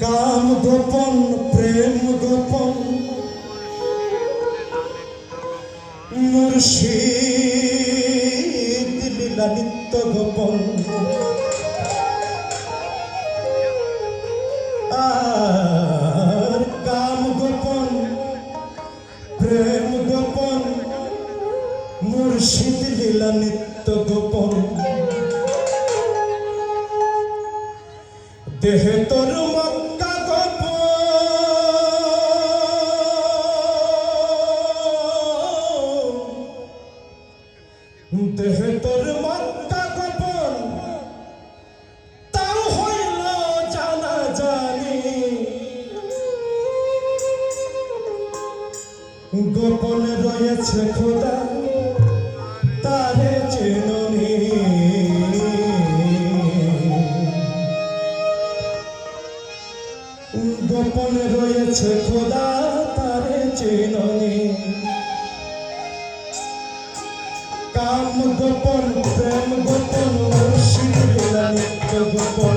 কাম গোপন, প্রেম গোপন। মুর্শিদ গোপন। কাম গোপন, প্রেম গোপন, মুর্শিদ লীলা নিত্য গোপন। দেহে তরু দেহে তোর মক্কা গোপন। তাও হইল জানা জানি। গোপন রয়েছে খোদা, তারে চেননি। গোপন রয়েছে খোদা নাম গোপন প্রেম গোপন মুর্শিদ গোপন।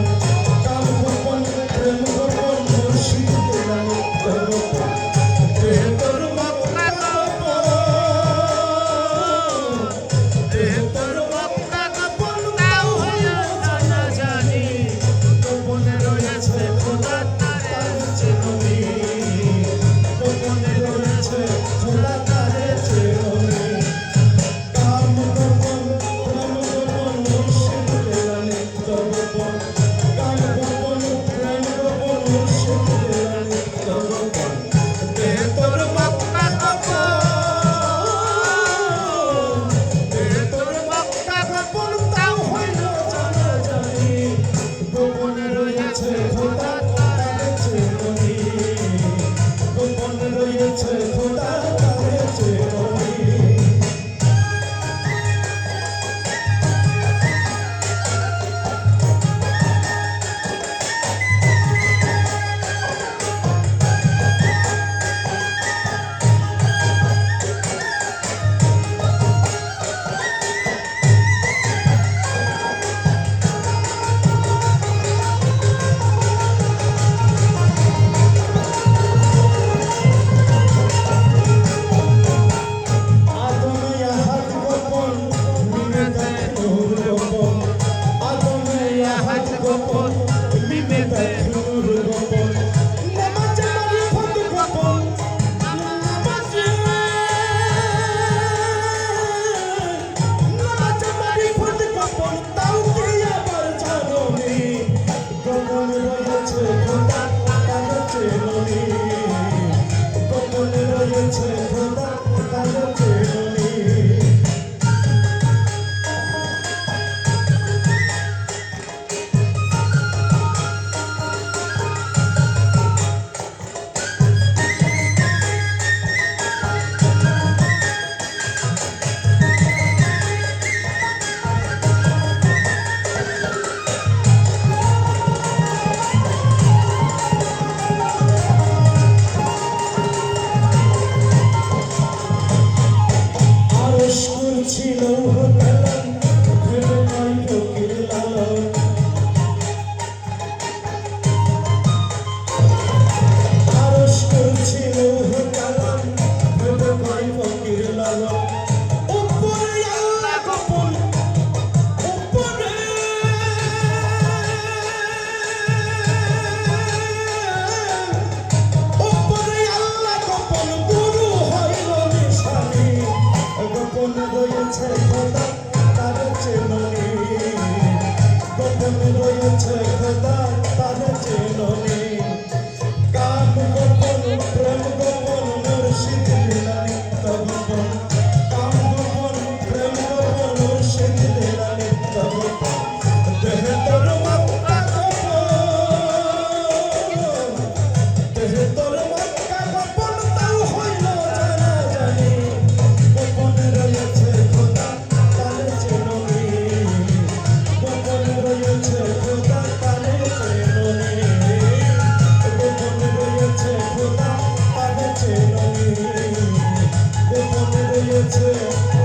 গেছে